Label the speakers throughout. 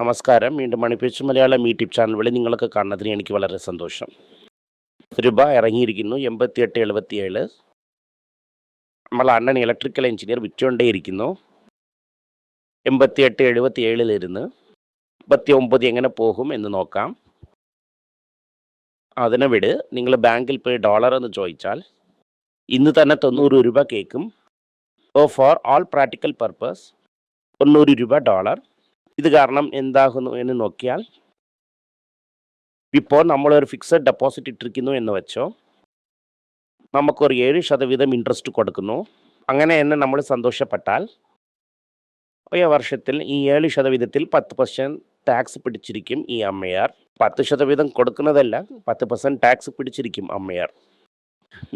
Speaker 1: നമസ്കാരം. വീണ്ടും മണിപ്പിച്ച് Malayalam YouTube channel വഴി നിങ്ങളൊക്കെ കാണുന്നതിന് എനിക്ക് വളരെ സന്തോഷം. രൂപ ഇറങ്ങിയിരിക്കുന്നു. എൺപത്തിയെട്ട് എഴുപത്തിയേഴ്. നമ്മൾ അണ്ണൻ ഇലക്ട്രിക്കൽ എഞ്ചിനീയർ വിറ്റുകൊണ്ടേയിരിക്കുന്നു. എൺപത്തിയെട്ട് എഴുപത്തിയേഴിലിരുന്ന് മുപ്പത്തി ഒമ്പത് എങ്ങനെ പോകും എന്ന് നോക്കാം. അതിനെ വിട്. നിങ്ങൾ ബാങ്കിൽ പോയി ഡോളർ എന്ന് ചോദിച്ചാൽ ഇന്ന് തന്നെ തൊണ്ണൂറ് രൂപ കേൾക്കും. ഫോർ ഓൾ പ്രാക്ടിക്കൽ പർപ്പസ് തൊണ്ണൂറ് രൂപ ഡോളർ ഇത് കാരണം എന്താകുന്നു എന്ന് നോക്കിയാൽ ഇപ്പോൾ നമ്മളൊരു ഫിക്സഡ് ഡെപ്പോസിറ്റ് ഇട്ടിരിക്കുന്നു എന്ന് വെച്ചോ നമുക്കൊരു ഏഴ് ശതവീതം ഇൻട്രസ്റ്റ് കൊടുക്കുന്നു. അങ്ങനെ തന്നെ നമ്മൾ സന്തോഷപ്പെട്ടാൽ ഒരു വർഷത്തിൽ ഈ ഏഴ് ശതവീതത്തിൽ പത്ത് പെർസെന്റ് ടാക്സ് പിടിച്ചിരിക്കും ഈ അമ്മയാർ. പത്ത് ശതവീതം കൊടുക്കുന്നതല്ല പത്ത് പെർസെന്റ് ടാക്സ് പിടിച്ചിരിക്കും അമ്മയാർ.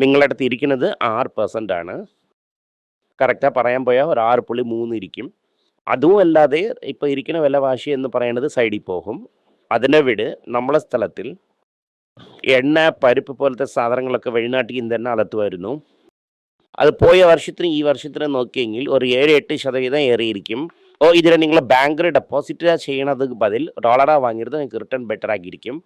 Speaker 1: നിങ്ങളടുത്ത് ഇരിക്കുന്നത് ആറ് പെർസെന്റ് ആണ്. കറക്റ്റാ പറയാൻ പോയാൽ ഒരു ആറ് പുള്ളി മൂന്ന് ഇരിക്കും. അതും അല്ലാതെ ഇപ്പോൾ ഇരിക്കുന്ന വിലവാശി എന്ന് പറയുന്നത് സൈഡിൽ പോകും. അതിനെ വിട് നമ്മളെ സ്ഥലത്തിൽ എണ്ണ പരിപ്പ് പോലത്തെ സാധനങ്ങളൊക്കെ വെളിനാട്ടിൽ നിന്ന് തന്നെ വരുന്നു അത് പോയ വർഷത്തിന് ഈ വർഷത്തിന് നോക്കിയെങ്കിൽ ഒരു ഏഴ് എട്ട് ശതവീതം ഏറിയിരിക്കും. ഓ ഇതിനെ നിങ്ങൾ ബാങ്കിൽ ഡെപ്പോസിറ്റ് ചെയ്യണത് ബതിൽ ഡോളറാ വാങ്ങിയത് നിങ്ങൾക്ക് റിട്ടേൺ ബെറ്റർ ആക്കിയിരിക്കും.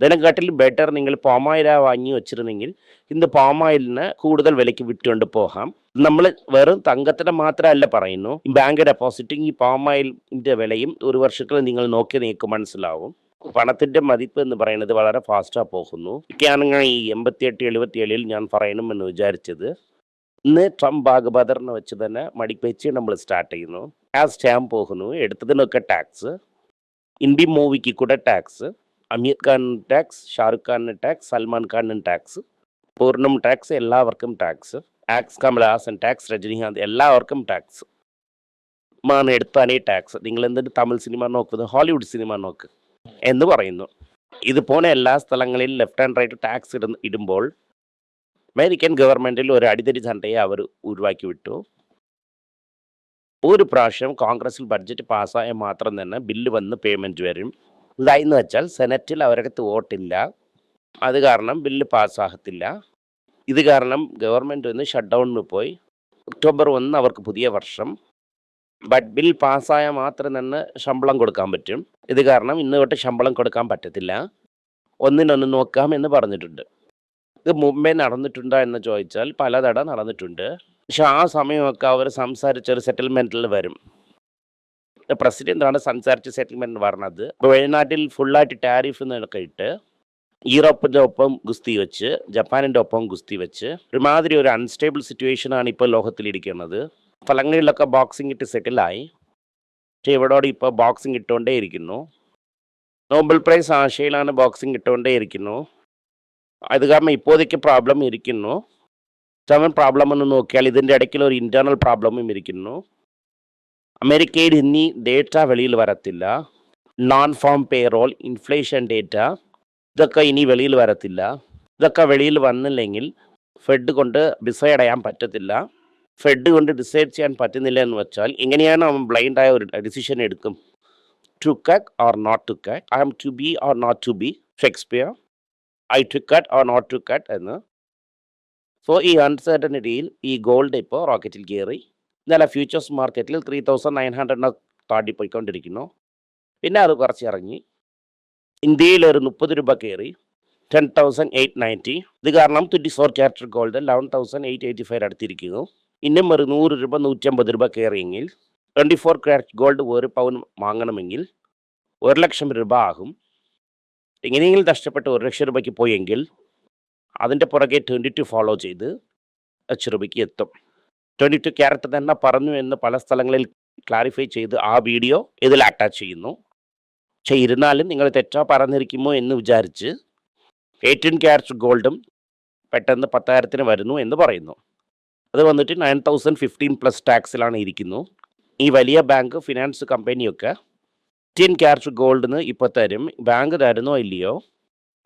Speaker 1: ഇതിനെക്കാട്ടിലും ബെറ്റർ നിങ്ങൾ പാമായില വാങ്ങി വെച്ചിരുന്നെങ്കിൽ ഇന്ന് പാമായിലിന് കൂടുതൽ വിലയ്ക്ക് വിറ്റുകൊണ്ട് പോകാം. നമ്മൾ വെറും തങ്കത്തിന് മാത്രമല്ല പറയുന്നു ബാങ്ക് ഡെപ്പോസിറ്റും ഈ പാമായിലിന്റെ വിലയും ഒരു വർഷത്തിൽ നിങ്ങൾ നോക്കി നിങ്ങൾക്ക് മനസ്സിലാവും. പണത്തിന്റെ മതിപ്പ് എന്ന് പറയുന്നത് വളരെ ഫാസ്റ്റാ പോകുന്നു. ഒക്കെയാണ് ഈ എൺപത്തിയെട്ട് എഴുപത്തിയേഴിൽ ഞാൻ പറയണമെന്ന് വിചാരിച്ചത്. ഇന്ന് ട്രംപ് ഭാഗബദറിനെ വെച്ച് തന്നെ മടിപ്പേച്ച് നമ്മൾ സ്റ്റാർട്ട് ചെയ്യുന്നു. ആ സ്റ്റാമ്പ് പോകുന്നു എടുത്തതിനൊക്കെ ടാക്സ് ഇന്ത്യൻ മൂവിക്ക് കൂടെ ടാക്സ് അമീർ ഖാൻ ടാക്സ് ഷാറുഖ് ഖാനിന് ടാക്സ് സൽമാൻ ഖാനും ടാക്സ് പൂർണം ടാക്സ് എല്ലാവർക്കും tax tax Kamal Haasan tax Rajinikanth എല്ലാവർക്കും ടാക്സ് മാണ് എടുത്താനേ ടാക്സ് നിങ്ങൾ എന്തിന് തമിഴ് സിനിമ നോക്കുന്നത്? ഹോളിവുഡ് സിനിമ നോക്ക് എന്ന് പറയുന്നു. ഇതുപോലെ എല്ലാ സ്ഥലങ്ങളിലും ലെഫ്റ്റ് ആൻഡ് റൈറ്റ് ടാക്സ് ഇടുന്ന ഇടുമ്പോൾ അമേരിക്കൻ ഗവൺമെന്റിൽ ഒരു അടിതടി ചണ്ടയെ അവർ ഉരുവാക്കി വിട്ടു. ഒരു പ്രാവശ്യം കോൺഗ്രസിൽ ബഡ്ജറ്റ് പാസ്സായ മാത്രം തന്നെ ബില്ല് വന്ന് പേയ്മെന്റ് വരും. ഇതായെന്ന് വെച്ചാൽ സെനറ്റിൽ അവരകത്ത് വോട്ടില്ല. അത് കാരണം ബില്ല് പാസ്സാകത്തില്ല. ഇത് കാരണം ഗവൺമെന്റ് ഒന്ന് ഷട്ട് ഡൗണിന് പോയി. ഒക്ടോബർ ഒന്ന് അവർക്ക് പുതിയ വർഷം. ബട്ട് ബിൽ പാസ്സായാൽ മാത്രം തന്നെ ശമ്പളം കൊടുക്കാൻ പറ്റും. ഇത് കാരണം ഇന്ന് തൊട്ട് ശമ്പളം കൊടുക്കാൻ പറ്റത്തില്ല. ഒന്നിനൊന്ന് നോക്കാം എന്ന് പറഞ്ഞിട്ടുണ്ട്. ഇത് മുമ്പേ നടന്നിട്ടുണ്ടോ എന്ന് ചോദിച്ചാൽ പലതട നടന്നിട്ടുണ്ട്. പക്ഷെ ആ സമയമൊക്കെ അവർ സംസാരിച്ചൊരു സെറ്റിൽമെന്റിൽ വരും. പ്രസിഡന്റാണ് സംസാരിച്ച് സെറ്റിൽമെന്റ് പറഞ്ഞത്. ഇപ്പോൾ വയനാട്ടിൽ ഫുള്ളായിട്ട് ടാരിഫ് എന്നൊക്കെ ഇട്ട് ഒപ്പം ഗുസ്തി വെച്ച് ജപ്പാനിന്റെ ഒപ്പം ഗുസ്തി വെച്ച് ഒരുമാതിരി ഒരു അൺസ്റ്റേബിൾ സിറ്റുവേഷനാണ് ഇപ്പോൾ ലോകത്തിലിരിക്കുന്നത് ഫലങ്ങളിലൊക്കെ ബോക്സിംഗ് ഇട്ട് സെറ്റിലായി പക്ഷേ ഇവിടോട് ഇപ്പോൾ ബോക്സിംഗ് ഇട്ടുകൊണ്ടേ ഇരിക്കുന്നു. നോബൽ പ്രൈസ് ആശയിലാണ് ബോക്സിംഗ് ഇട്ടുകൊണ്ടേ ഇരിക്കുന്നു. അത് കാരണം ഇപ്പോഴേക്ക് പ്രോബ്ലം ഇരിക്കുന്നു. സെവൻ പ്രോബ്ലം എന്ന് നോക്കിയാൽ ഇതിന്റെ ഇടയ്ക്കിൽ ഒരു ഇന്റേർണൽ പ്രോബ്ലമും ഇരിക്കുന്നു. അമേരിക്കയിൽ ഇനി ഡേറ്റ വെളിയിൽ വരത്തില്ല. Non farm payroll inflation data ഇതൊക്കെ ഇനി വെളിയിൽ വരത്തില്ല. ഇതൊക്കെ വെളിയിൽ വന്നില്ലെങ്കിൽ ഫെഡ് കൊണ്ട് ഡിസൈഡ് ചെയ്യാൻ പറ്റത്തില്ല. ഫെഡ് കൊണ്ട് ഡിസൈഡ് ചെയ്യാൻ പറ്റുന്നില്ല എന്ന് വെച്ചാൽ എങ്ങനെയാണ് അവൻ ബ്ലൈൻഡായ ഒരു ഡിസിഷൻ എടുക്കും? To cut or not to cut I'm to be or not to be Shakespeare I to cut or not to cut എന്ന്. സോ ഈ അൺസർട്ടനിറ്റിയിൽ ഈ ഗോൾഡ് ഇപ്പോൾ റോക്കറ്റിൽ കയറി. ഇന്നലെ ഫ്യൂച്ചേഴ്സ് മാർക്കറ്റിൽ ത്രീ തൗസൻഡ് നയൻ ഹൺഡ്രഡിനെ താണ്ടി പോയിക്കൊണ്ടിരിക്കുന്നു പിന്നെ അത് കുറച്ച് ഇറങ്ങി ഇന്ത്യയിൽ ഒരു മുപ്പത് രൂപ കയറി ടെൻ തൗസൻഡ് എയ്റ്റ് നയന്റി ഇത് കാരണം twenty four carat gold eleven thousand eight eighty five അടുത്തിരിക്കുന്നു. ഇന്നും ഒരു നൂറ് രൂപ നൂറ്റമ്പത് രൂപ കയറിയെങ്കിൽ ട്വന്റി ഫോർ ക്യാരറ്റ് ഗോൾഡ് ഒരു പവൻ വാങ്ങണമെങ്കിൽ ഒരു ലക്ഷം രൂപ ആകും. എങ്ങനെയെങ്കിലും നഷ്ടപ്പെട്ട് ഒരു ലക്ഷം രൂപയ്ക്ക് പോയെങ്കിൽ അതിന്റെ പുറകെ ട്വന്റി ടു ഫോളോ ചെയ്ത് ലക്ഷം രൂപയ്ക്ക് എത്തും. ട്വന്റി ടു ക്യാരറ്റ് തന്നെ പറഞ്ഞു എന്ന് പല സ്ഥലങ്ങളിൽ ക്ലാരിഫൈ ചെയ്ത് ആ വീഡിയോ ഇതിൽ അറ്റാച്ച് ചെയ്യുന്നു. പക്ഷേ ഇരുന്നാലും നിങ്ങൾ തെറ്റാ പറഞ്ഞിരിക്കുമോ എന്ന് വിചാരിച്ച് എയ്റ്റീൻ ക്യാരറ്റ് ഗോൾഡും പെട്ടെന്ന് പത്തായിരത്തിന് വരുന്നു എന്ന് പറയുന്നു. അത് വന്നിട്ട് നയൻ തൗസൻഡ് ഫിഫ്റ്റീൻ പ്ലസ് ടാക്സിലാണ് ഇരിക്കുന്നു. ഈ വലിയ ബാങ്ക് ഫിനാൻസ് കമ്പനിയൊക്കെ എയ്റ്റീൻ ക്യാരറ്റ് ഗോൾഡിന് ഇപ്പോൾ തരും. ബാങ്ക് തരുന്നോ ഇല്ലയോ?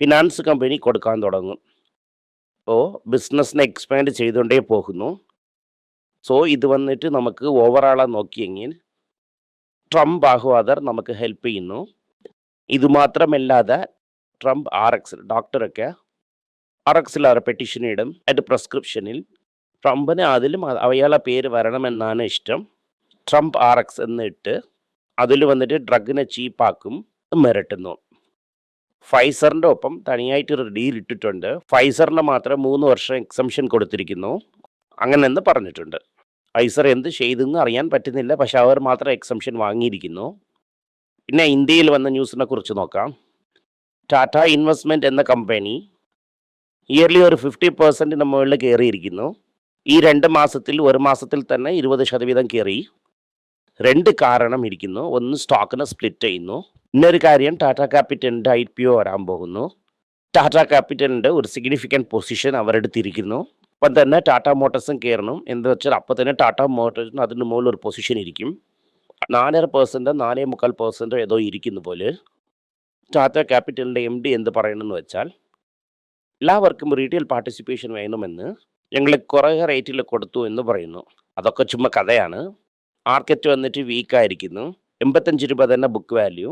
Speaker 1: ഫിനാൻസ് കമ്പനി കൊടുക്കാൻ തുടങ്ങും. അപ്പോൾ ബിസിനസ്സിനെ എക്സ്പാൻഡ് ചെയ്തുകൊണ്ടേ പോകുന്നു. സോ ഇത് വന്നിട്ട് നമുക്ക് ഓവറാളെ നോക്കിയെങ്കിൽ ട്രംപ് ആഹ്വാദർ നമുക്ക് ഹെൽപ്പ് ചെയ്യുന്നു. ഇത് മാത്രമല്ലാതെ ട്രംപ് ആർ എക്സ് ഡോക്ടറൊക്കെ ആർ എക്സിൽ അവരെ പെറ്റീഷൻ ഇടും. അതിന്റെ പ്രിസ്ക്രിപ്ഷനിൽ ട്രംപിന് അതിലും അവയാളെ പേര് വരണമെന്നാണ് ഇഷ്ടം. ട്രംപ് ആർ എക്സ് എന്നിട്ട് അതിൽ വന്നിട്ട് ഡ്രഗിനെ ചീപ്പാക്കും മിരട്ടുന്നു. ഫൈസറിന്റെ ഒപ്പം തനിയായിട്ട് ഒരു ഡീൽ ഇട്ടിട്ടുണ്ട്. ഫൈസറിന് മാത്രം മൂന്ന് വർഷം എക്സംഷൻ കൊടുത്തിരിക്കുന്നു. അങ്ങനെ എന്ന് പറഞ്ഞിട്ടുണ്ട്. ഫൈസർ എന്ത് ചെയ്തെന്ന് അറിയാൻ പറ്റുന്നില്ല. പക്ഷെ അവർ മാത്രം എക്സംഷൻ വാങ്ങിയിരിക്കുന്നു. പിന്നെ ഇന്ത്യയിൽ വന്ന ന്യൂസിനെ കുറിച്ച് നോക്കാം. ടാറ്റ ഇൻവെസ്റ്റ്മെന്റ് എന്ന കമ്പനി ഇയർലി ഒരു ഫിഫ്റ്റി പെർസെന്റിന് മുകളിൽ കയറിയിരിക്കുന്നു. ഈ രണ്ട് മാസത്തിൽ ഒരു മാസത്തിൽ തന്നെ ഇരുപത് ശതവീതം കയറി. രണ്ട് കാരണം ഇരിക്കുന്നു. ഒന്ന് സ്റ്റോക്കിനെ സ്പ്ലിറ്റ് ചെയ്യുന്നു. ഇന്നൊരു കാര്യം ടാറ്റ ക്യാപിറ്റലിന്റെ ഐ പി ഒ വരാൻ പോകുന്നു. ടാറ്റ ക്യാപിറ്റലിന്റെ ഒരു സിഗ്നിഫിക്കന്റ് പൊസിഷൻ അവരെടുത്തിരിക്കുന്നു. അപ്പം തന്നെ ടാറ്റ മോട്ടോഴ്സും കയറണം. എന്ന് വെച്ചാൽ അപ്പം തന്നെ ടാറ്റ മോട്ടോഴ്സിന് അതിന് മുകളിൽ ഒരു പൊസിഷൻ ഇരിക്കും. നാലര പേഴ്സന്റോ നാലേ മുക്കാൽ പേഴ്സന്റോ ഏതോ ഇരിക്കുന്ന പോലെ. ടാറ്റ ക്യാപിറ്റലിന്റെ എം ഡി എന്ത് പറയണമെന്ന് വെച്ചാൽ എല്ലാവർക്കും റീറ്റെയിൽ പാർട്ടിസിപ്പേഷൻ വേണമെന്ന് ഞങ്ങൾ കുറേ റേറ്റിൽ കൊടുത്തു എന്ന് പറയുന്നു. അതൊക്കെ ചുമ്മാ കഥയാണ്. മാർക്കറ്റ് വന്നിട്ട് വീക്കായിരിക്കുന്നു എൺപത്തഞ്ച് രൂപ തന്നെ ബുക്ക് വാല്യൂ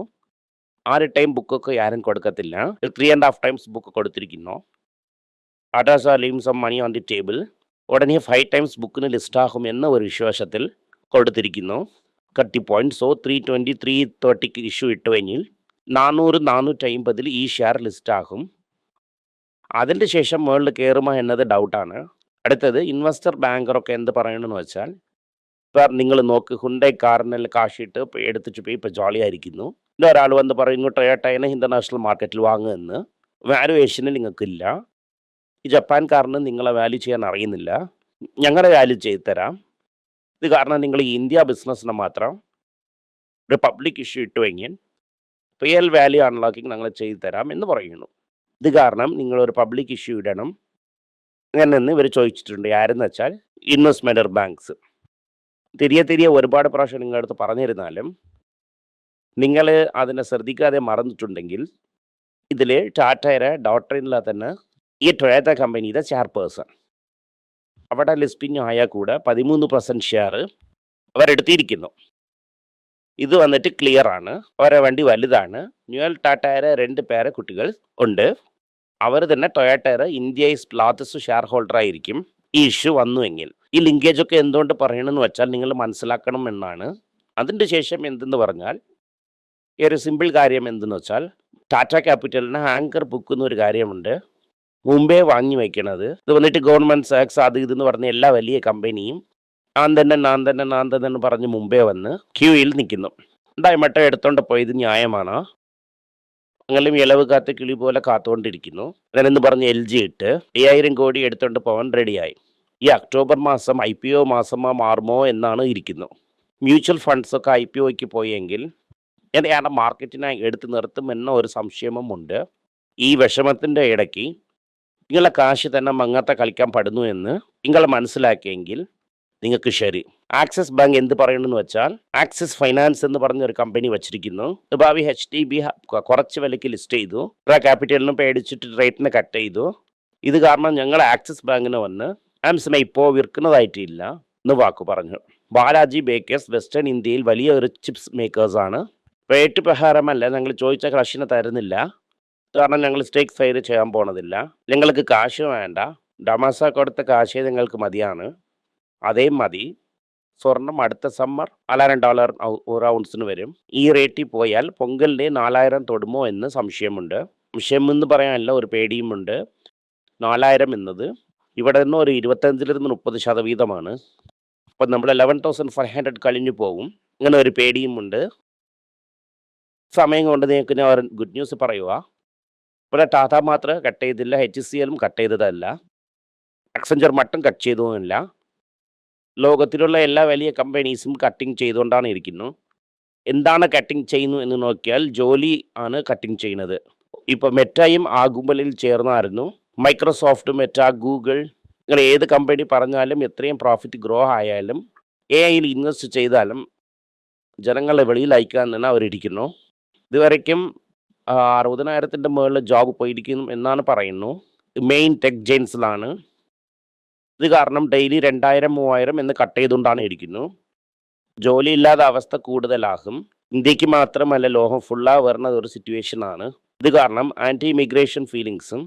Speaker 1: ആറ് ടൈം ബുക്കൊക്കെ ആരും കൊടുക്കത്തില്ല. Three and half times book കൊടുത്തിരിക്കുന്നു. Tatas are leaving some money on the table ഉടനെ ഫൈവ് ടൈംസ് ബുക്കിന് ലിസ്റ്റാകും എന്ന ഒരു വിശ്വാസത്തിൽ കൊടുത്തിരിക്കുന്നു. കട്ടി point so three twenty three തേർട്ടിക്ക് issue ഇട്ട് കഴിഞ്ഞാൽ നാനൂറ് നാനൂറ്റി അമ്പതിൽ ഈ ഷെയർ ലിസ്റ്റാകും. അതിന്റെ ശേഷം മുകളിൽ കയറുമോ എന്നത് ഡൗട്ടാണ് അടുത്തത് ഇൻവെസ്റ്റർ ബാങ്കറൊക്കെ എന്ത് പറയണമെന്ന് വെച്ചാൽ ഇപ്പം നിങ്ങൾ നോക്ക് ഹുണ്ടൈ കാറിനെല്ലാം കാശിട്ട് എടുത്തിട്ട് പോയി ഇപ്പം ജോളിയായിരിക്കുന്നു. ഇല്ല ഒരാൾ വന്ന് പറയുന്നു ടൊയോട്ടേനെ ഇന്റർനാഷണൽ മാർക്കറ്റിൽ വാങ്ങുമെന്ന് വാലുവേഷന് നിങ്ങൾക്കില്ല. ഈ ജപ്പാൻ കാറിന് നിങ്ങളെ വാല്യൂ ചെയ്യാൻ അറിയുന്നില്ല. ഞങ്ങളെ വാല്യൂ ചെയ്ത് തരാം. ഇത് കാരണം നിങ്ങൾ ഈ ഇന്ത്യ ബിസിനസ്സിനെ മാത്രം ഒരു പബ്ലിക് ഇഷ്യൂ ഇട്ടുവെങ്കിൽ റിയൽ വാല്യൂ അൺലോക്കിംഗ് ഞങ്ങൾ ചെയ്തു തരാം എന്ന് പറയുന്നു. ഇത് കാരണം നിങ്ങളൊരു പബ്ലിക് ഇഷ്യൂ ഇടണം അങ്ങനെന്ന് ഇവർ ചോദിച്ചിട്ടുണ്ട്. ആരെന്ന് വെച്ചാൽ ഇൻവെസ്റ്റ്മെന്റ് ബാങ്ക്സ് തിരികെ തിരികെ ഒരുപാട് പ്രാവശ്യം നിങ്ങളുടെ അടുത്ത് പറഞ്ഞിരുന്നാലും നിങ്ങൾ അതിനെ ശ്രദ്ധിക്കാതെ മറന്നിട്ടുണ്ടെങ്കിൽ ഇതിൽ ടാറ്റയുടെ ഡോക്ടറിനിലെ തന്നെ ഈ ടൊയാറ്റ കമ്പനിയുടെ ചെയർപേഴ്സൺ അവിടെ ലിസ്റ്റിംഗ് ആയാൽ കൂടെ പതിമൂന്ന് പെർസെന്റ് ഷെയർ അവരെടുത്തിരിക്കുന്നു. ഇത് വന്നിട്ട് ക്ലിയർ ആണ്. അവരെ വണ്ടി വലുതാണ്. ന്യൂയൽ ടാറ്റയുടെ രണ്ട് പേരെ കുട്ടികൾ ഉണ്ട്. അവർ തന്നെ ടൊയാറ്റയുടെ ഇന്ത്യസ് ലാർജസ്റ്റ് ഷെയർ ഹോൾഡർ ആയിരിക്കും. ഈ ഇഷ്യൂ വന്നുവെങ്കിൽ ഈ ലിങ്കേജ് ഒക്കെ എന്തുകൊണ്ട് പറയണമെന്ന് വെച്ചാൽ നിങ്ങൾ മനസ്സിലാക്കണം എന്നാണ്. അതിന്റെ ശേഷം എന്തെന്ന് പറഞ്ഞാൽ ഒരു സിമ്പിൾ കാര്യം എന്തെന്ന് വെച്ചാൽ ടാറ്റ ക്യാപിറ്റലിന് ആങ്കർ ബുക്ക് എന്നൊരു കാര്യമുണ്ട്. മുമ്പേ വാങ്ങി വയ്ക്കണത് ഇത് വന്നിട്ട് ഗവൺമെന്റ് സാക്സ് അത് ഇതെന്ന് പറഞ്ഞ എല്ലാ വലിയ കമ്പനിയും ഞാൻ തന്നെ ഞാൻ തന്നെ ഞാൻ തന്നെ പറഞ്ഞ് മുമ്പേ വന്ന് ക്യൂയിൽ നിൽക്കുന്നു മട്ട എടുത്തോണ്ട് പോയത്? ന്യായമാണോ? അങ്ങനെ ഇളവ് കാത്ത കിളി പോലെ കാത്തുകൊണ്ടിരിക്കുന്നു അങ്ങനെന്ന് പറഞ്ഞ് എൽ ജി ഇട്ട് അയ്യായിരം കോടി എടുത്തോണ്ട് പോകാൻ റെഡിയായി ഈ ഒക്ടോബർ മാസം ഐ പി ഒ മാസമോ മാറുമോ എന്നാണ് ഇരിക്കുന്നു. മ്യൂച്വൽ ഫണ്ട്സൊക്കെ ഐ പി ഒക്ക് പോയെങ്കിൽ എന്നെയാണ് മാർക്കറ്റിനെ എടുത്ത് നിർത്തും എന്ന ഒരു സംശയമുണ്ട് ഈ വിഷമത്തിന്റെ ഇടയ്ക്ക് നിങ്ങളെ കാശ് തന്നെ മങ്ങാത്ത കളിക്കാൻ പടുന്നു എന്ന് നിങ്ങൾ മനസ്സിലാക്കിയെങ്കിൽ നിങ്ങൾക്ക് ശരി. ആക്സിസ് ബാങ്ക് എന്ത് പറയണമെന്ന് വെച്ചാൽ ആക്സിസ് ഫൈനാൻസ് എന്ന് പറഞ്ഞ ഒരു കമ്പനി വെച്ചിരിക്കുന്നു. ഭാവി എച്ച് ഡി ബി കുറച്ച് വിലയ്ക്ക് ലിസ്റ്റ് ചെയ്തു. ക്യാപിറ്റലിനും പേടിച്ചിട്ട് റേറ്റിന് കട്ട് ചെയ്തു. ഇത് കാരണം ഞങ്ങൾ ആക്സിസ് ബാങ്കിന് വന്ന് ആംസിനെ ഇപ്പോൾ വിൽക്കുന്നതായിട്ടില്ല എന്ന് വാക്ക് പറഞ്ഞു. ബാലാജി ബേക്കേഴ്സ് വെസ്റ്റേൺ ഇന്ത്യയിൽ വലിയ ഒരു ചിപ്സ് മേക്കേഴ്സാണ്. റേറ്റ് പ്രകാരമല്ല ഞങ്ങൾ ചോദിച്ച കാശിന് തരുന്നില്ല. കാരണം ഞങ്ങൾ സ്റ്റേക്ക് ഫയർ ചെയ്യാൻ പോണതില്ല. നിങ്ങൾക്ക് കാശ് വേണ്ട. ഡമാസ കൊടുത്ത കാശേ നിങ്ങൾക്ക് മതിയാണ്. അതേ മതി. സ്വർണം അടുത്ത സമ്മർ നാലായിരം ഡോളർ ഒരു വരും. ഈ റേറ്റിൽ പോയാൽ പൊങ്കലിന്റെ നാലായിരം തൊടുമോ എന്ന് സംശയമുണ്ട്. സംശയം എന്ന് പറയാനല്ല ഒരു പേടിയുമുണ്ട്. നാലായിരം എന്നത് ഇവിടെ നിന്ന് ഒരു ഇരുപത്തഞ്ചിൽ നിന്ന് മുപ്പത് ശതവീതമാണ്. അപ്പം നമ്മൾ ലെവൻ തൗസൻഡ് ഫൈവ് ഹൺഡ്രഡ് കഴിഞ്ഞു പോകും ഇങ്ങനെ ഒരു പേടിയുമുണ്ട്. സമയം കൊണ്ട് നിങ്ങൾക്ക് ഞാൻ ഗുഡ് ന്യൂസ് പറയുക ഇവിടെ ടാറ്റ മാത്രം കട്ട് ചെയ്തില്ല എച്ച് സി എല്ലും കട്ട് ചെയ്തതല്ല. അക്സഞ്ചർ മട്ടും കട്ട് ചെയ്തതുമില്ല. ലോകത്തിലുള്ള എല്ലാ വലിയ കമ്പനീസും കട്ടിങ് ചെയ്തുകൊണ്ടാണ് ഇരിക്കുന്നു. എന്താണ് കട്ടിങ് ചെയ്യുന്നു എന്ന് നോക്കിയാൽ ജോലി ആണ് കട്ടിങ് ചെയ്യുന്നത്. ഇപ്പോൾ മെറ്റയും ആ ഗുമ്പലിൽ ചേർന്നായിരുന്നു. മൈക്രോസോഫ്റ്റ് മെറ്റ ഗൂഗിൾ നിങ്ങൾ ഏത് കമ്പനി പറഞ്ഞാലും എത്രയും പ്രോഫിറ്റ് ഗ്രോ ആയാലും എ ഐയിൽ ഇൻവെസ്റ്റ് ചെയ്താലും ജനങ്ങളെ വെളിയിൽ അയക്കാൻ തന്നെ അവരിയ്ക്കുന്നു ഇതുവരയ്ക്കും അറുപതിനായിരത്തിന്റെ മുകളിൽ ജോബ് പോയിരിക്കുന്നു എന്നാണ് പറയുന്നു. മെയിൻ ടെക് ജെയിൻസിലാണ് ഇത് കാരണം ഡെയിലി രണ്ടായിരം മൂവായിരം എന്ന് കട്ട് ചെയ്തുകൊണ്ടാണ് ഇരിക്കുന്നു. ജോലി ജോലിയില്ലാത്ത അവസ്ഥ കൂടുതലാകും. ഇന്ത്യയ്ക്ക് മാത്രമല്ല ലോകം ഫുള്ളാ വരുന്നത് ഒരു സിറ്റുവേഷൻ ആണ്. ഇത് കാരണം ആന്റി ഇമിഗ്രേഷൻ ഫീലിങ്സും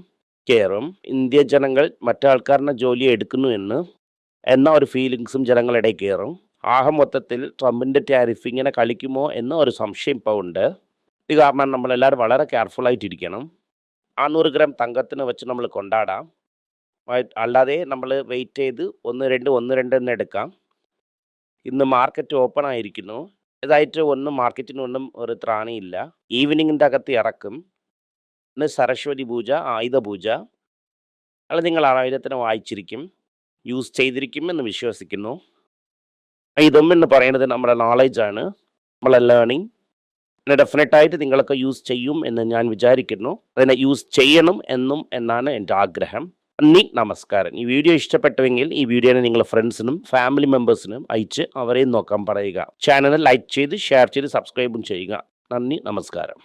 Speaker 1: കെയറും ഇന്ത്യ ജനങ്ങൾ മറ്റാൾക്കാരുടെ ജോലി എടുക്കുന്നു എന്ന് എന്ന ഒരു ഫീലിങ്സും ജനങ്ങളിടയിൽ കയറും ആഹ മൊത്തത്തിൽ ട്രംപിന്റെ ടാരിഫ് ഇങ്ങനെ കളിക്കുമോ എന്ന ഒരു സംശയം ഇപ്പോൾ ഉണ്ട്. ഇത് കാരണം നമ്മളെല്ലാവരും വളരെ കെയർഫുൾ ആയിട്ടിരിക്കണം. ആ നൂറ് ഗ്രാം തങ്കത്തിന് വെച്ച് നമ്മൾ കൊണ്ടാടാം. അല്ലാതെ നമ്മൾ വെയിറ്റ് ചെയ്ത് ഒന്ന് രണ്ട് ഒന്ന് രണ്ട് എന്ന് എടുക്കാം. ഇന്ന് മാർക്കറ്റ് ഓപ്പൺ ആയിരിക്കുന്നു. ഇതായിട്ട് ഒന്നും മാർക്കറ്റിനൊന്നും ഒരു ത്രാണിയില്ല. ഈവനിങ്ങിന്റെ അകത്ത് ഇറക്കും. ഇന്ന് സരസ്വതി പൂജ ആയുധ പൂജ. അത് നിങ്ങൾ ആയുധത്തിന് വായിച്ചിരിക്കും. യൂസ് ചെയ്തിരിക്കും എന്ന് വിശ്വസിക്കുന്നു. ഇതും എന്ന് പറയുന്നത് നമ്മുടെ നോളജാണ് നമ്മളെ ലേണിംഗ് പിന്നെ ഡെഫിനറ്റായിട്ട് നിങ്ങളൊക്കെ യൂസ് ചെയ്യും എന്ന് ഞാൻ വിചാരിക്കുന്നു. അതിനെ യൂസ് ചെയ്യണം എന്നും എന്നാണ് എന്റെ ആഗ്രഹം. നന്ദി നമസ്കാരം. ഈ വീഡിയോ ഇഷ്ടപ്പെട്ടുവെങ്കിൽ ഈ വീഡിയോനെ നിങ്ങൾ ഫ്രണ്ട്സിനും ഫാമിലി മെമ്പേഴ്സിനും അയച്ച് അവരെയും നോക്കാൻ പറയുക. ചാനൽ ലൈക്ക് ചെയ്ത് ഷെയർ ചെയ്ത് സബ്സ്ക്രൈബും ചെയ്യുക. നന്ദി നമസ്കാരം.